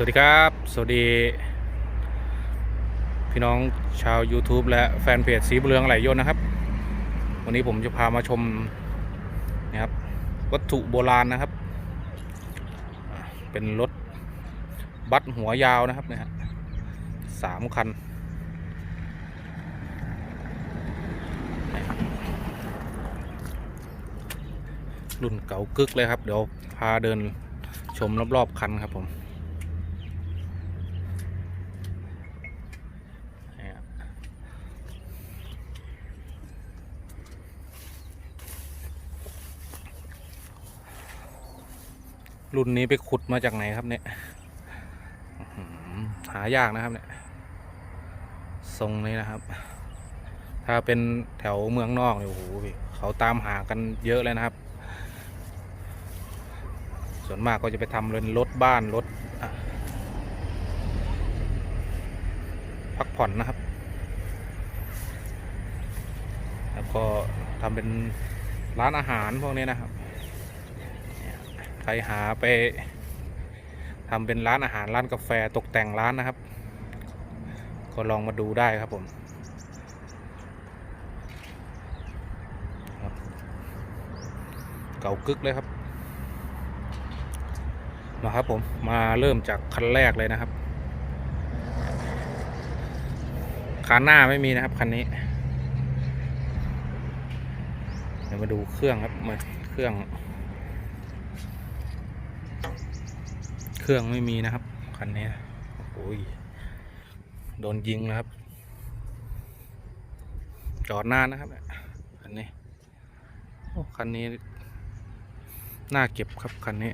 วัสดีครับ สวัสดี พี่น้องชาว YouTube และแฟนเพจสีบุญเรืองไหลยนนะครับ วันนี้ผมจะพามาชมนะครับวัตถุโบราณนะครับ เป็นรถบัสหัวยาวนะครับเนะฮะสามคัน รุ่นเก่ากึกเลยครับ เดี๋ยวพาเดินชมรอบๆคันครับผม นี่ครับ รุ่นนี้ไปขุดมาจากไหนครับเนี่ยหายากนะครับเนี่ยทรงนี้นะครับ ถ้าเป็นแถวเมืองนอกเนี่ยโอ้โหเขาตามหากันเยอะเลยนะครับ ส่วนมากก็จะไปทำเป็นรถบ้านรถพักผ่อนนะครับ แล้วก็ทำเป็นร้านอาหารพวกนี้นะครับ รหาไปทำเป็นร้านอาหารร้านกาแฟตกแต่งร้านนะครับ ก็ลองมาดูได้ครับผมเก่ากึกเลยครับ มาครับผมมาเริ่มจากคันแรกเลยนะครับคันหน้าไม่มีนะครับคันนี้ เดี๋ยวมาดูเครื่องครับมาเครื่อง เครื่องไม่มีนะครับ คันนี้โอ้ยโดนยิงนะครับ จอดนานนะครับคันนี้โอ้คันนี้น่าเก็บครับคันนี้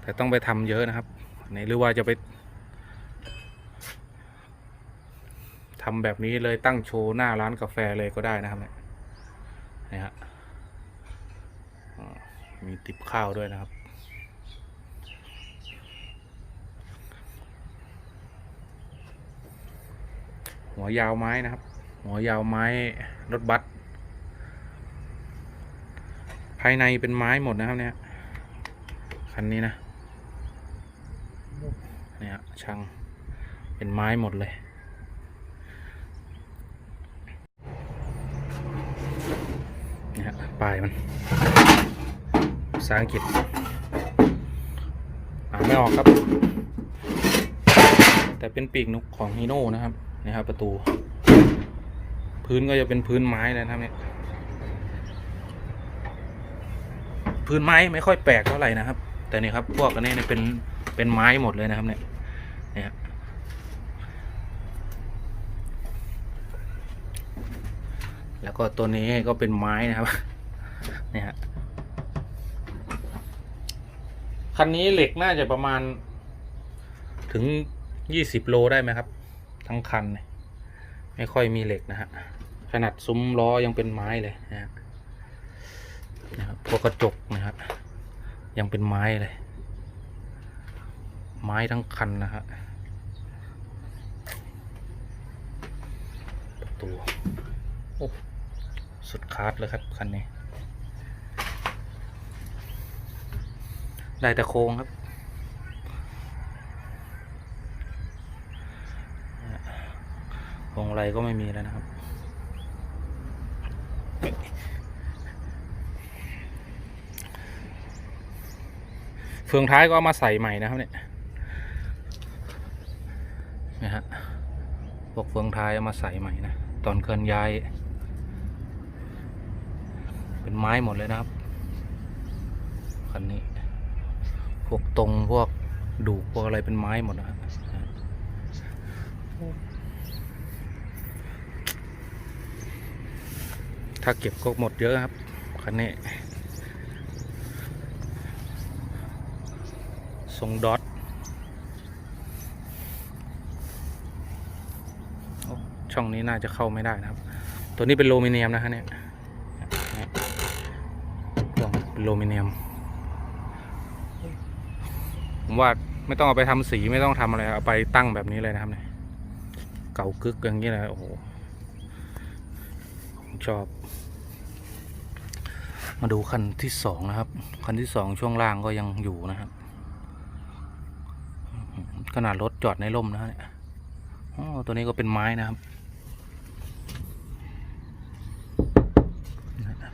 แต่ต้องไปทำเยอะนะครับนนี้หรือว่าจะไปทำแบบนี้เลยตั้งโชว์หน้าร้านกาแฟเลยก็ได้นะครับเนี่ยนี่ฮะมีติบข้าวด้วยนะครับ หัวยาวไม้นะครับ หัวยาวไม้รถบัสภายในเป็นไม้หมดนะครับเนี่ยคันนี้นะเนี่ยช่างเป็นไม้หมดเลยเนี่ยฮะปลายมันภาษาอังกฤษอ่านไม่ออกครับ แต่เป็นปีกนกของฮีโน่นะครับ นี่ครับประตู พื้นก็จะเป็นพื้นไม้เลยนะครับเนี่ยพื้นไม้ไม่ค่อยแปลกเท่าไหร่นะครับ แต่นี่ครับพวกอันนี้เนี่ยเป็นเป็นไม้หมดเลยนะครับเนี่ยเนี่ยแล้วก็ตัวนี้ก็เป็นไม้นะครับเนี่ยฮะคันนี้เหล็กน่าจะประมาณถึงยี่สิบโลได้ไหมครับ ทั้งคันเนี่ยไม่ค่อยมีเหล็กนะฮะ ขนาดซุ้มล้อยังเป็นไม้เลยนะฮะนะครับพวกกระจกนะครับ ยังเป็นไม้เลย ไม้ทั้งคันนะฮะประตูโอ้สุดคาร์ดเลยครับคันนี้ ได้แต่โครงครับพ วงไรก็ไม่มีแล้วนะครับ เฟืองท้ายก็เอามาใส่ใหม่นะครับเนี่ยนะฮะพวกเฟืองท้ายเอามาใส่ใหม่นะ ตอนเคลื่อนย้าย เป็นไม้หมดเลยนะครับคันนี้ พวกตรงพวกดูกพวกอะไรเป็นไม้หมดนะครับ ถ้าเก็บก็หมดเยอะครับคันนี้ทรงดอทช่องนี้น่าจะเข้าไม่ได้นะครับ ตัวนี้เป็นโลมิเนียมนะฮะเนี่ยเนี่ยเครื่องเป็นโลมิเนียม ผมว่าไม่ต้องเอาไปทำสีไม่ต้องทำอะไร เอาไปตั้งแบบนี้เลยนะครับเนี่ย เก่ากึกอย่างนี้เลยโอ้โห ชอบ มาดูคันที่สองนะครับ คันที่สองช่วงล่างก็ยังอยู่นะครับ ขนาดรถจอดในร่มนะฮะเนี่ยอ๋อตัวนี้ก็เป็นไม้นะครับ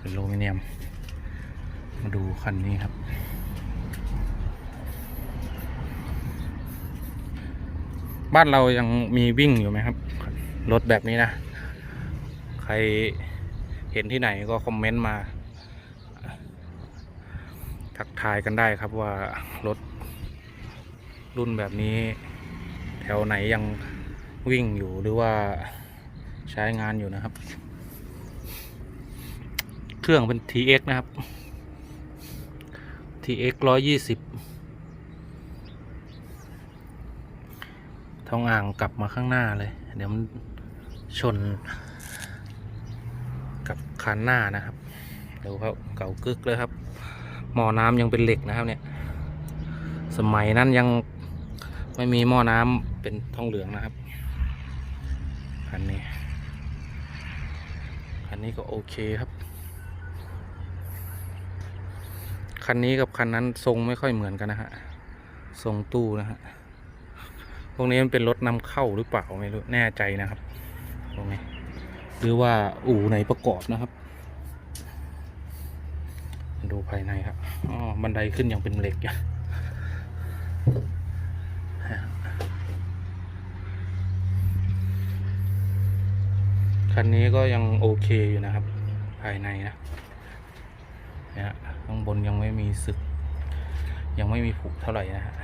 เป็นอลูมิเนียม มาดูคันนี้ครับบ้านเรายังมีวิ่งอยู่ไหมครับ รถแบบนี้นะ ใคร เห็นที่ไหนก็คอมเมนต์มา ทักทายกันได้ครับว่ารถรุ่นแบบนี้ แถวไหนยังวิ่งอยู่หรือว่าใช้งานอยู่นะครับ เครื่องเป็น TX นะครับ TX ร้อยยี่สิบท้องอ่างกลับมาข้างหน้าเลย เดี๋ยวมันชน คันหน้านะครับดูครับเก่ากึกเลยครับ หม้อน้ำยังเป็นเหล็กนะครับเนี่ย สมัยนั้นยังไม่มีหม้อน้ำเป็นทองเหลืองนะครับคันนี้คันนี้ก็โอเคครับคันนี้กับคันนั้นทรงไม่ค่อยเหมือนกันนะฮะทรงตู้นะฮะพวกนี้มันเป็นรถนำเข้าหรือเปล่าไม่รู้แน่ใจนะครับพวกนี้ หรือว่าอู่ไหนประกอบนะครับ ดูภายในครับอ๋อบันไดขึ้นยังเป็นเหล็กอยู่คันนี้ก็ยังโอเคอยู่นะครับ ภายในนะเนี่ยข้างบนยังไม่มีสึก ยังไม่มีผุเท่าไหร่นะฮะ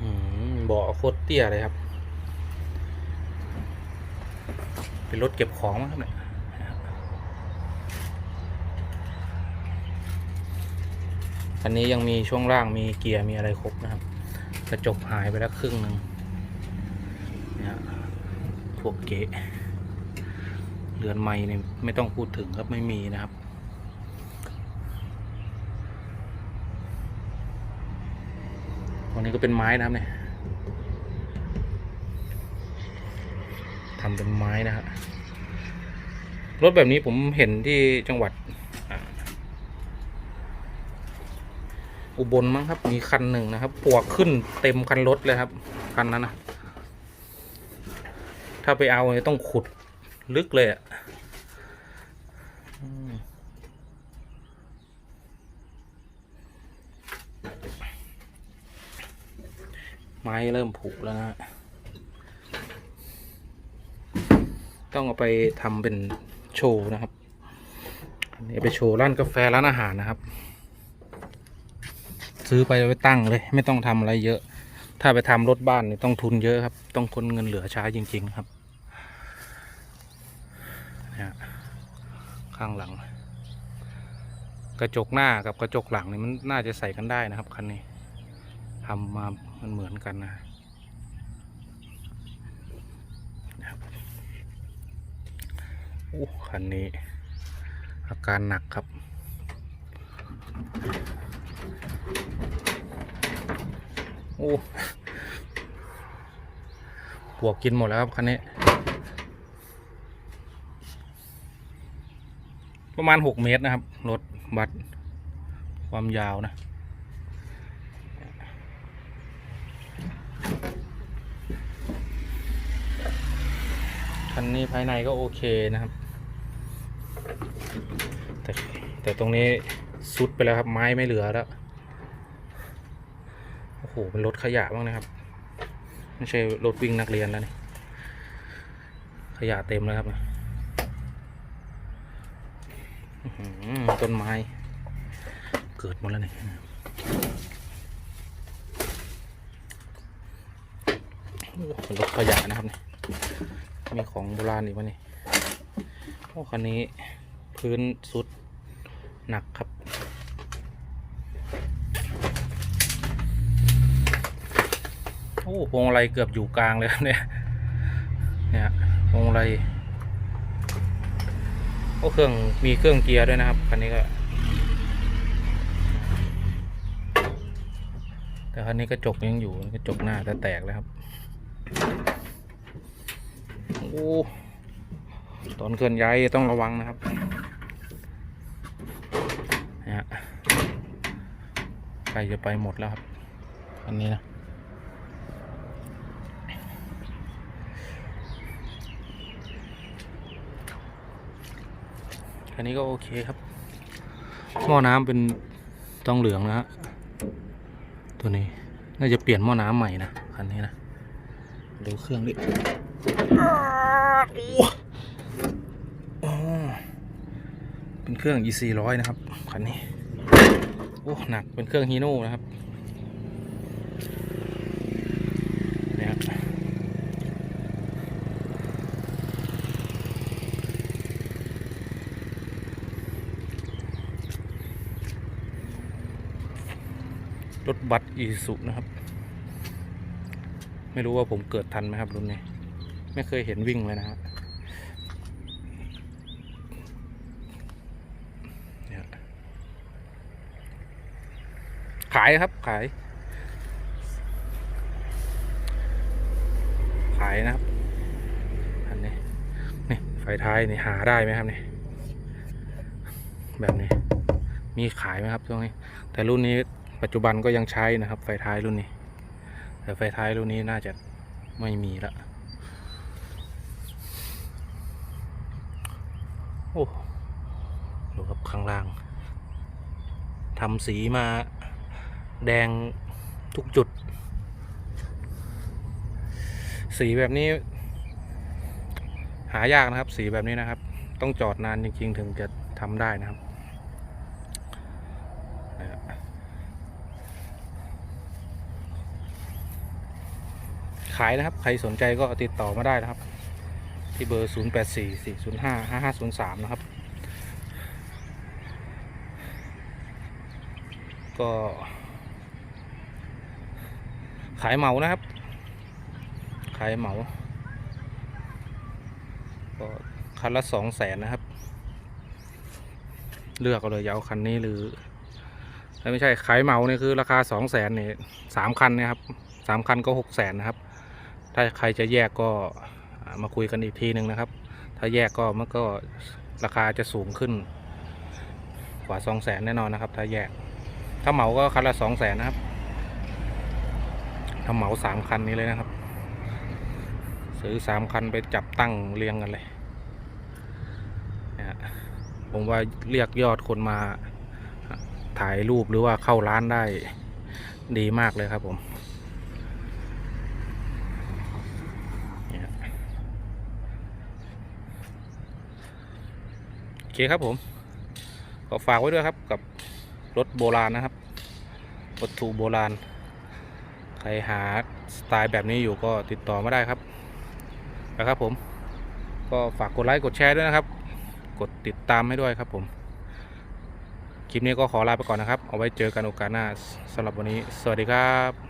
อืมเบาะโคตรเตี้ยเลยครับ เป็นรถเก็บของครับเนี่ยอันนี้ยังมีช่วงล่างมีเกียร์มีอะไรครบนะครับ กระจกหายไปแล้วครึ่งหนึ่งนี่ยพวกเกะเรือนไม้เนี่ยไม่ต้องพูดถึงครับไม่มีนะครับตรงนี้ก็เป็นไม้นะครับเนี่ย ทำเป็นไม้นะครับรถแบบนี้ผมเห็นที่จังหวัดอุบลมั้งครับ มีคันหนึ่งนะครับปวกขึ้นเต็มคันรถเลยครับคันนั้นนะถ้าไปเอาเนี่ยต้องขุดลึกเลยอะอืมไม้เริ่มผุแล้วนะฮะ ต้องเอาไปทำเป็นโชว์นะครับอันนี้ไปโชว์ร้านกาแฟร้านอาหารนะครับ ซื้อไปไว้ตั้งเลย ไม่ต้องทำอะไรเยอะ ถ้าไปทำรถบ้านนี่ต้องทุนเยอะครับ ต้องคนเงินเหลือใช้จริง ๆ ครับนี่ยข้างหลัง กระจกหน้ากับกระจกหลังนี่มันน่าจะใส่กันได้นะครับคันนี้ทำมามันเหมือนกันนะนะครับโอ้คันนี้ อาการหนักครับ โอ้ปวกกินหมดแล้วครับคันนี้ ประมาณหกเมตรนะครับ รถบัสความยาวนะ คันนี้ภายในก็โอเคนะครับ แต่แต่ตรงนี้ซุดไปแล้วครับ ไม้ไม่เหลือแล้ว โอ้โหเป็นรถขยะบ้างนะครับ ไม่ใช่รถวิ่งนักเรียนแล้วนี่ ขยะเต็มเลยครับต้นไม้ เกิดหมดแล้วนี่เป็นรถขยะนะครับนี่ มีของโบราณอีกวะนี่โอ้คันนี้พื้นสุดหนักครับ โอ้พวงมาลัยเกือบอยู่กลางเลยครับเนี่ย เนี่ยพวงมาลัยโอ้เครื่องมีเครื่องเกียร์ด้วยนะครับคันนี้ก็แต่คันนี้กระจกยังอยู่กระจกหน้าแต่แตกแล้วครับ ตอนเคลื่อนย้ายต้องระวังนะครับนี่ยใกล้จะไปหมดแล้วครับอันนี้นะอันนี้ก็โอเคครับ หม้อน้ำเป็นต้องเหลืองนะฮะตัวนี้น่าจะเปลี่ยนหม้อน้ำใหม่นะคันนี้นะดูเครื่องดิ อ้าโอ้เป็นเครื่อง e 4 0 0นะครับคันนี้โอ้หนักเป็นเครื่องฮีโน่นะครับเนี่ยรถบัสอีสุนะครับ ไม่รู้ว่าผมเกิดทันไหมครับรุ่นนี้ ไม่เคยเห็นวิ่งเลยนะฮะขายครับขาย ขายนะครับ อันนี้นี่ไฟท้ายนี่หาได้ไหมครับนี่แบบนี้ มีขายไหมครับช่วงนี้ แต่รุ่นนี้ปัจจุบันก็ยังใช้นะครับ ไฟท้ายรุ่นนี้ แต่ไฟท้ายรุ่นนี้น่าจะไม่มีละ โอ้ดูครับข้างล่างทำสีมาแดงทุกจุด สีแบบนี้ หายากนะครับ สีแบบนี้นะครับ ต้องจอดนานจริง ๆ ถึงจะทำได้นะครับขายนะครับ ใครสนใจก็ติดต่อมาได้นะครับ ที่เบอร์ 0 8 4 4 0 5 5 5 0 3 นะครับ ก็ ขายเหมานะครับ ขายเหมา ก็คันละสองแสนนะครับ เลือกเอาเลยอาคันนี้หรือไม่ใช่ขายเหมาเนี่ยคือราคาสองแสนเนี่ยสามคันนะครับสามคันก็หกแสนนะครับ ถ้าใครจะแยกก็ มาคุยกันอีกทีหนึ่งนะครับ ถ้าแยกก็มันก็ราคาจะสูงขึ้น กว่าสองแสนแน่นอนนะครับ ถ้าแยก ถ้าเหมาก็คันละสองแสนนะครับ ถ้าเหมาสามคันนี้เลยนะครับ ซื้อสามคันไปจับตั้งเรียงกันเลยนะผมว่าเรียกยอดคนมาถ่ายรูปหรือว่าเข้าร้านได้ดีมากเลยครับผมเนี่ยโอเค ครับผมก็ฝากไว้ด้วยครับกับรถโบราณนะครับวัตถุโบราณ ใครหาสไตล์แบบนี้อยู่ก็ติดต่อมาได้ครับนะครับผม ก็ฝากกดไลค์กดแชร์ด้วยนะครับ กดติดตามให้ด้วยครับผม คลิปนี้ก็ขอลาไปก่อนนะครับ เอาไว้เจอกันโอกาสหน้าสำหรับวันนี้ สวัสดีครับ